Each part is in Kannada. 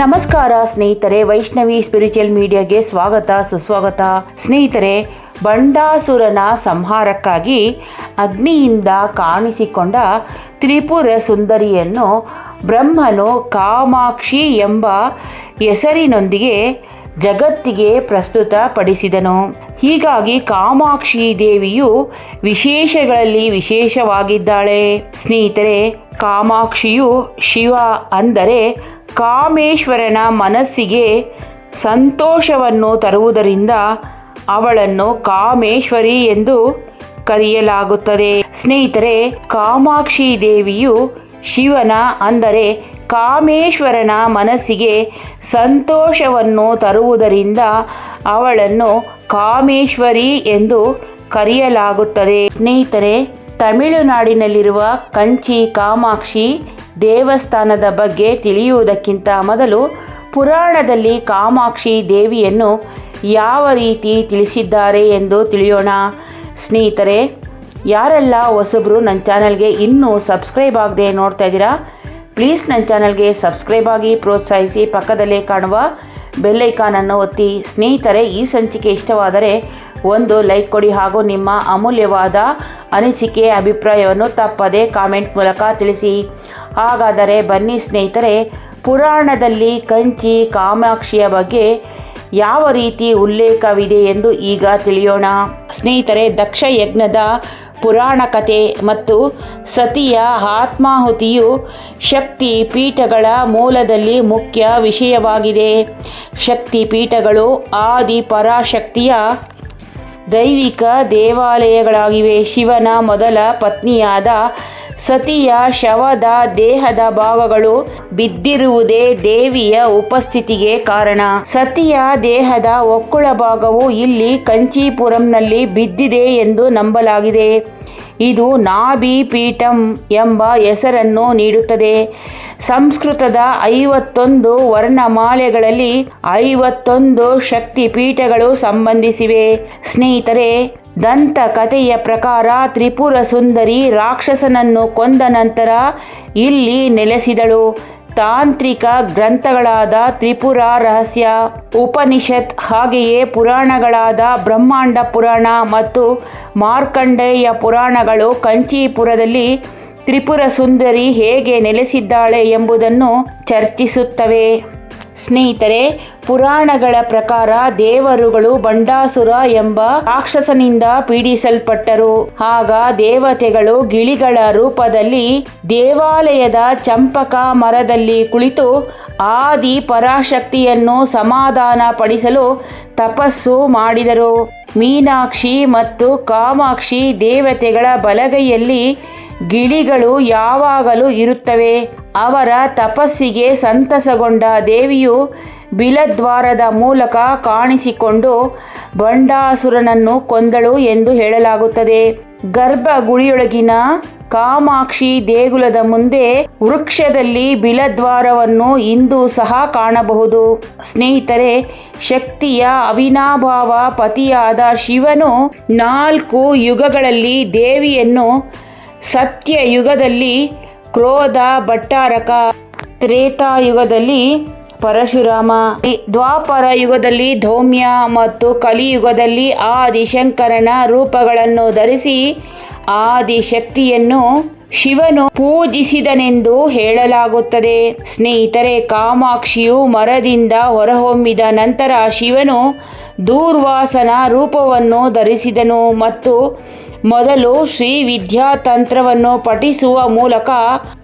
ನಮಸ್ಕಾರ ಸ್ನೇಹಿತರೆ, ವೈಷ್ಣವಿ ಸ್ಪಿರಿಚುವಲ್ ಮೀಡಿಯಾಗೆ ಸ್ವಾಗತ, ಸುಸ್ವಾಗತ. ಸ್ನೇಹಿತರೆ, ಬಂಡಾಸುರನ ಸಂಹಾರಕ್ಕಾಗಿ ಅಗ್ನಿಯಿಂದ ಕಾಣಿಸಿಕೊಂಡ ತ್ರಿಪುರ ಸುಂದರಿಯನ್ನು ಬ್ರಹ್ಮನು ಕಾಮಾಕ್ಷಿ ಎಂಬ ಹೆಸರಿನೊಂದಿಗೆ ಜಗತ್ತಿಗೆ ಪ್ರಸ್ತುತಪಡಿಸಿದನು. ಹೀಗಾಗಿ ಕಾಮಾಕ್ಷಿ ದೇವಿಯು ವಿಶೇಷಗಳಲ್ಲಿ ವಿಶೇಷವಾಗಿದ್ದಾಳೆ. ಸ್ನೇಹಿತರೆ, ಕಾಮಾಕ್ಷಿಯು ಶಿವ ಅಂದರೆ ಕಾಮೇಶ್ವರನ ಮನಸ್ಸಿಗೆ ಸಂತೋಷವನ್ನು ತರುವುದರಿಂದ ಅವಳನ್ನು ಕಾಮೇಶ್ವರಿ ಎಂದು ಕರೆಯಲಾಗುತ್ತದೆ. ಸ್ನೇಹಿತರೆ, ಕಾಮಾಕ್ಷಿ ದೇವಿಯು ಶಿವನ ಅಂದರೆ ಕಾಮೇಶ್ವರನ ಮನಸ್ಸಿಗೆ ಸಂತೋಷವನ್ನು ತರುವುದರಿಂದ ಅವಳನ್ನು ಕಾಮೇಶ್ವರಿ ಎಂದು ಕರೆಯಲಾಗುತ್ತದೆ. ಸ್ನೇಹಿತರೆ, ತಮಿಳುನಾಡಿನಲ್ಲಿರುವ ಕಂಚಿ ಕಾಮಾಕ್ಷಿ ದೇವಸ್ಥಾನದ ಬಗ್ಗೆ ತಿಳಿಯುವುದಕ್ಕಿಂತ ಮೊದಲು ಪುರಾಣದಲ್ಲಿ ಕಾಮಾಕ್ಷಿ ದೇವಿಯನ್ನು ಯಾವ ರೀತಿ ತಿಳಿಸಿದ್ದಾರೆ ಎಂದು ತಿಳಿಯೋಣ. ಸ್ನೇಹಿತರೆ, ಯಾರೆಲ್ಲ ಹೊಸಬ್ರು ನನ್ನ ಚಾನಲ್ಗೆ ಇನ್ನೂ ಸಬ್ಸ್ಕ್ರೈಬ್ ಆಗದೆ ನೋಡ್ತಾ ಇದ್ದೀರಾ, ಪ್ಲೀಸ್ ನನ್ನ ಚಾನಲ್ಗೆ ಸಬ್ಸ್ಕ್ರೈಬ್ ಆಗಿ ಪ್ರೋತ್ಸಾಹಿಸಿ ಪಕ್ಕದಲ್ಲೇ ಕಾಣುವ ಬೆಲ್ಲೈಕಾನನ್ನು ಒತ್ತಿ. ಸ್ನೇಹಿತರೆ, ಈ ಸಂಚಿಕೆ ಇಷ್ಟವಾದರೆ ಒಂದು ಲೈಕ್ ಕೊಡಿ ಹಾಗೂ ನಿಮ್ಮ ಅಮೂಲ್ಯವಾದ ಅನಿಸಿಕೆ ಅಭಿಪ್ರಾಯವನ್ನು ತಪ್ಪದೆ ಕಾಮೆಂಟ್ ಮೂಲಕ ತಿಳಿಸಿ. ಹಾಗಾದರೆ ಬನ್ನಿ ಸ್ನೇಹಿತರೆ, ಪುರಾಣದಲ್ಲಿ ಕಂಚಿ ಕಾಮಾಕ್ಷಿಯ ಬಗ್ಗೆ ಯಾವ ರೀತಿ ಉಲ್ಲೇಖವಿದೆ ಎಂದು ಈಗ ತಿಳಿಯೋಣ. ಸ್ನೇಹಿತರೆ ದಕ್ಷ ಯಜ್ಞದ ಪುರಾಣ ಕಥೆ ಮತ್ತು ಸತಿಯ ಆತ್ಮಾಹುತಿಯು ಶಕ್ತಿ ಪೀಠಗಳ ಮೂಲದಲ್ಲಿ ಮುಖ್ಯ ವಿಷಯವಾಗಿದೆ. ಶಕ್ತಿ ಪೀಠಗಳು ಆದಿ ಪರಾಶಕ್ತಿಯ ದೈವಿಕ ದೇವಾಲಯಗಳಾಗಿವೆ. ಶಿವನ ಮೊದಲ ಪತ್ನಿಯಾದ ಸತಿಯ ಶವದ ದೇಹದ ಭಾಗಗಳು ಬಿದ್ದಿರುವುದೇ ದೇವಿಯ ಉಪಸ್ಥಿತಿಗೆ ಕಾರಣ. ಸತಿಯ ದೇಹದ ಒಕ್ಕುಳ ಭಾಗವು ಇಲ್ಲಿ ಕಂಚೀಪುರಂನಲ್ಲಿ ಬಿದ್ದಿದೆ ಎಂದು ನಂಬಲಾಗಿದೆ. ಇದು ನಾಭಿ ಪೀಠಂ ಎಂಬ ಹೆಸರನ್ನು ನೀಡುತ್ತದೆ. ಸಂಸ್ಕೃತದ ಐವತ್ತೊಂದು ವರ್ಣಮಾಲೆಗಳಲ್ಲಿ ಐವತ್ತೊಂದು ಶಕ್ತಿ ಪೀಠಗಳು ಸಂಬಂಧಿಸಿವೆ. ಸ್ನೇಹಿತರೆ, ದಂತಕಥೆಯ ಪ್ರಕಾರ ತ್ರಿಪುರ ಸುಂದರಿ ರಾಕ್ಷಸನನ್ನು ಕೊಂದ ನಂತರ ಇಲ್ಲಿ ನೆಲೆಸಿದಳು. ತಾಂತ್ರಿಕ ಗ್ರಂಥಗಳಾದ ತ್ರಿಪುರ ರಹಸ್ಯ, ಉಪನಿಷತ್, ಹಾಗೆಯೇ ಪುರಾಣಗಳಾದ ಬ್ರಹ್ಮಾಂಡ ಪುರಾಣ ಮತ್ತು ಮಾರ್ಕಂಡೇಯ ಪುರಾಣಗಳು ಕಂಚೀಪುರದಲ್ಲಿ ತ್ರಿಪುರ ಸುಂದರಿ ಹೇಗೆ ನೆಲೆಸಿದ್ದಾಳೆ ಎಂಬುದನ್ನು ಚರ್ಚಿಸುತ್ತವೆ. ಸ್ನೇಹಿತರೆ, ಪುರಾಣಗಳ ಪ್ರಕಾರ ದೇವರುಗಳು ಬಂಡಾಸುರ ಎಂಬ ರಾಕ್ಷಸನಿಂದ ಪೀಡಿಸಲ್ಪಟ್ಟರು. ಆಗ ದೇವತೆಗಳು ಗಿಳಿಗಳ ರೂಪದಲ್ಲಿ ದೇವಾಲಯದ ಚಂಪಕ ಮರದಲ್ಲಿ ಕುಳಿತು ಆದಿ ಪರಾಶಕ್ತಿಯನ್ನು ಸಮಾಧಾನ ಪಡಿಸಲು ತಪಸ್ಸು ಮಾಡಿದರು. ಮೀನಾಕ್ಷಿ ಮತ್ತು ಕಾಮಾಕ್ಷಿ ದೇವತೆಗಳ ಬಲಗೈಯಲ್ಲಿ ಗಿಳಿಗಳು ಯಾವಾಗಲೂ ಇರುತ್ತವೆ. ಅವರ ತಪಸ್ಸಿಗೆ ಸಂತಸಗೊಂಡ ದೇವಿಯು ಬಿಲದ್ವಾರದ ಮೂಲಕ ಕಾಣಿಸಿಕೊಂಡು ಬಂಡಾಸುರನನ್ನು ಕೊಂದಳು ಎಂದು ಹೇಳಲಾಗುತ್ತದೆ. ಗರ್ಭಗುಡಿಯೊಳಗಿನ ಕಾಮಾಕ್ಷಿ ದೇಗುಲದ ಮುಂದೆ ವೃಕ್ಷದಲ್ಲಿ ಬಿಲದ್ವಾರವನ್ನು ಇಂದು ಸಹ ಕಾಣಬಹುದು. ಸ್ನೇಹಿತರೆ, ಶಕ್ತಿಯ ಅವಿನಾಭಾವ ಪತಿಯಾದ ಶಿವನು ನಾಲ್ಕು ಯುಗಗಳಲ್ಲಿ ದೇವಿಯನ್ನು ಸತ್ಯಯುಗದಲ್ಲಿ ಕ್ರೋಧ ಭಟ್ಟಾರಕ ತ್ರೇತಾಯುಗದಲ್ಲಿ ಪರಶುರಾಮ ದ್ವಾಪರ ಯುಗದಲ್ಲಿ ಧೌಮ್ಯ ಮತ್ತು ಕಲಿಯುಗದಲ್ಲಿ ಆದಿಶಂಕರನ ರೂಪಗಳನ್ನು ಧರಿಸಿ ಆದಿಶಕ್ತಿಯನ್ನು ಶಿವನು ಪೂಜಿಸಿದನೆಂದು ಹೇಳಲಾಗುತ್ತದೆ. ಸ್ನೇಹಿತರೆ, ಕಾಮಾಕ್ಷಿಯು ಮರದಿಂದ ಹೊರಹೊಮ್ಮಿದ ನಂತರ ಶಿವನು ದೂರ್ವಾಸನ ರೂಪವನ್ನು ಧರಿಸಿದನು ಮತ್ತು ಮೊದಲು ಶ್ರೀ ವಿದ್ಯಾತಂತ್ರವನ್ನು ಪಠಿಸುವ ಮೂಲಕ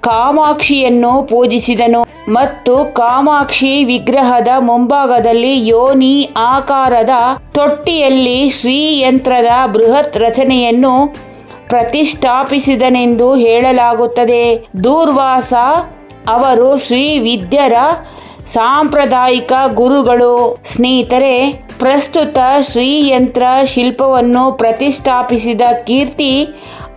ಕಾಮಾಕ್ಷಿಯನ್ನು ಪೂಜಿಸಿದನು ಮತ್ತು ಕಾಮಾಕ್ಷಿ ವಿಗ್ರಹದ ಮುಂಭಾಗದಲ್ಲಿ ಯೋನಿ ಆಕಾರದ ತೊಟ್ಟಿಯಲ್ಲಿ ಶ್ರೀಯಂತ್ರದ ಬೃಹತ್ ರಚನೆಯನ್ನು ಪ್ರತಿಷ್ಠಾಪಿಸಿದನೆಂದು ಹೇಳಲಾಗುತ್ತದೆ. ದೂರ್ವಾಸ ಅವರು ಶ್ರೀ ವಿದ್ಯರ ಸಾಂಪ್ರದಾಯಿಕ ಗುರುಗಳು, ಸ್ನೇಹಿತರೆ, ಪ್ರಸ್ತುತ ಶ್ರೀಯಂತ್ರ ಶಿಲ್ಪವನ್ನು ಪ್ರತಿಷ್ಠಾಪಿಸಿದ ಕೀರ್ತಿ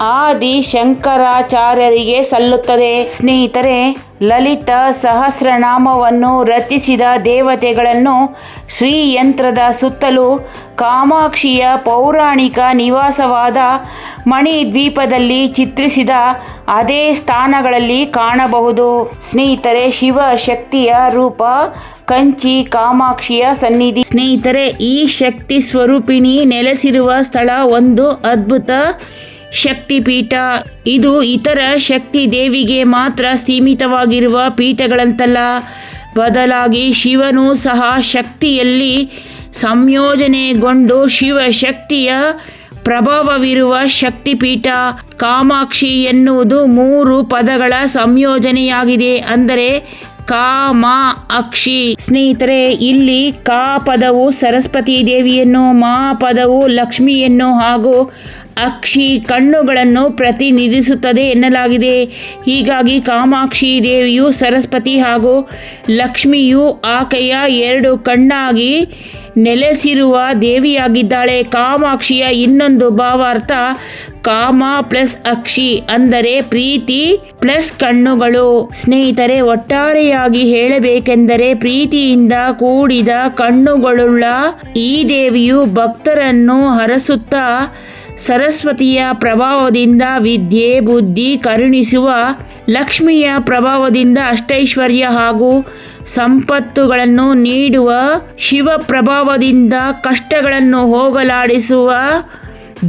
ಆದಿ ಶಂಕರಾಚಾರ್ಯರಿಗೆ ಸಲ್ಲುತ್ತದೆ. ಸ್ನೇಹಿತರೆ, ಲಲಿತ ಸಹಸ್ರನಾಮವನ್ನು ರಚಿಸಿದ ದೇವತೆಗಳನ್ನು ಶ್ರೀಯಂತ್ರದ ಸುತ್ತಲೂ ಕಾಮಾಕ್ಷಿಯ ಪೌರಾಣಿಕ ನಿವಾಸವಾದ ಮಣಿದ್ವೀಪದಲ್ಲಿ ಚಿತ್ರಿಸಿದ ಅದೇ ಸ್ಥಾನಗಳಲ್ಲಿ ಕಾಣಬಹುದು. ಸ್ನೇಹಿತರೆ, ಶಿವ ಶಕ್ತಿಯ ರೂಪ, ಕಂಚಿ ಕಾಮಾಕ್ಷಿಯ ಸನ್ನಿಧಿ. ಸ್ನೇಹಿತರೆ, ಈ ಶಕ್ತಿ ಸ್ವರೂಪಿಣಿ ನೆಲೆಸಿರುವ ಸ್ಥಳ ಒಂದು ಅದ್ಭುತ ಶಕ್ತಿಪೀಠ. ಇದು ಇತರ ಶಕ್ತಿ ದೇವಿಗೆ ಮಾತ್ರ ಸೀಮಿತವಾಗಿರುವ ಪೀಠಗಳಂತಲ್ಲ. ಬದಲಾಗಿ ಶಿವನು ಸಹ ಶಕ್ತಿಯಲ್ಲಿ ಸಂಯೋಜನೆಗೊಂಡು ಶಿವಶಕ್ತಿಯ ಪ್ರಭಾವವಿರುವ ಶಕ್ತಿಪೀಠ ಕಾಮಾಕ್ಷಿ ಎನ್ನುವುದು ಮೂರು ಪದಗಳ ಸಂಯೋಜನೆಯಾಗಿದೆ ಅಂದರೆ ಕಾಮಾ ಅಕ್ಷಿ ಸ್ನೇಹಿತರೆ, ಇಲ್ಲಿ ಕಾ ಪದವು ಸರಸ್ವತಿ ದೇವಿಯನ್ನು, ಮಾ ಪದವು ಲಕ್ಷ್ಮಿಯನ್ನು ಹಾಗೂ ಅಕ್ಷಿ ಕಣ್ಣುಗಳನ್ನು ಪ್ರತಿನಿಧಿಸುತ್ತದೆ ಎನ್ನಲಾಗಿದೆ. ಹೀಗಾಗಿ ಕಾಮಾಕ್ಷಿ ದೇವಿಯು ಸರಸ್ವತಿ ಹಾಗೂ ಲಕ್ಷ್ಮಿಯು ಆಕೆಯ ಎರಡು ಕಣ್ಣಾಗಿ ನೆಲೆಸಿರುವ ದೇವಿಯಾಗಿದ್ದಾಳೆ. ಕಾಮಾಕ್ಷಿಯ ಇನ್ನೊಂದು ಭಾವಾರ್ಥ ಕಾಮ ಪ್ಲಸ್ ಅಕ್ಷಿ ಅಂದರೆ ಪ್ರೀತಿ ಪ್ಲಸ್ ಕಣ್ಣುಗಳು. ಸ್ನೇಹಿತರೆ, ಒಟ್ಟಾರೆಯಾಗಿ ಹೇಳಬೇಕೆಂದರೆ ಪ್ರೀತಿಯಿಂದ ಕೂಡಿದ ಕಣ್ಣುಗಳುಳ್ಳ ಈ ದೇವಿಯು ಭಕ್ತರನ್ನು ಹರಸುತ್ತಾ ಸರಸ್ವತಿಯ ಪ್ರಭಾವದಿಂದ ವಿದ್ಯೆ, ಬುದ್ಧಿ ಕರುಣಿಸುವ ಲಕ್ಷ್ಮಿಯ ಪ್ರಭಾವದಿಂದ ಅಷ್ಟೈಶ್ವರ್ಯ ಹಾಗೂ ಸಂಪತ್ತುಗಳನ್ನು ನೀಡುವ ಶಿವ ಪ್ರಭಾವದಿಂದ ಕಷ್ಟಗಳನ್ನು ಹೋಗಲಾಡಿಸುವ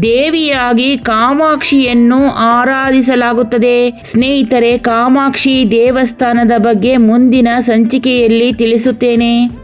ದೇವಿಯಾಗಿ ಕಾಮಾಕ್ಷಿಯನ್ನು ಆರಾಧಿಸಲಾಗುತ್ತದೆ. ಸ್ನೇಹಿತರೆ, ಕಾಮಾಕ್ಷಿ ದೇವಸ್ಥಾನದ ಬಗ್ಗೆ ಮುಂದಿನ ಸಂಚಿಕೆಯಲ್ಲಿ ತಿಳಿಸುತ್ತೇನೆ.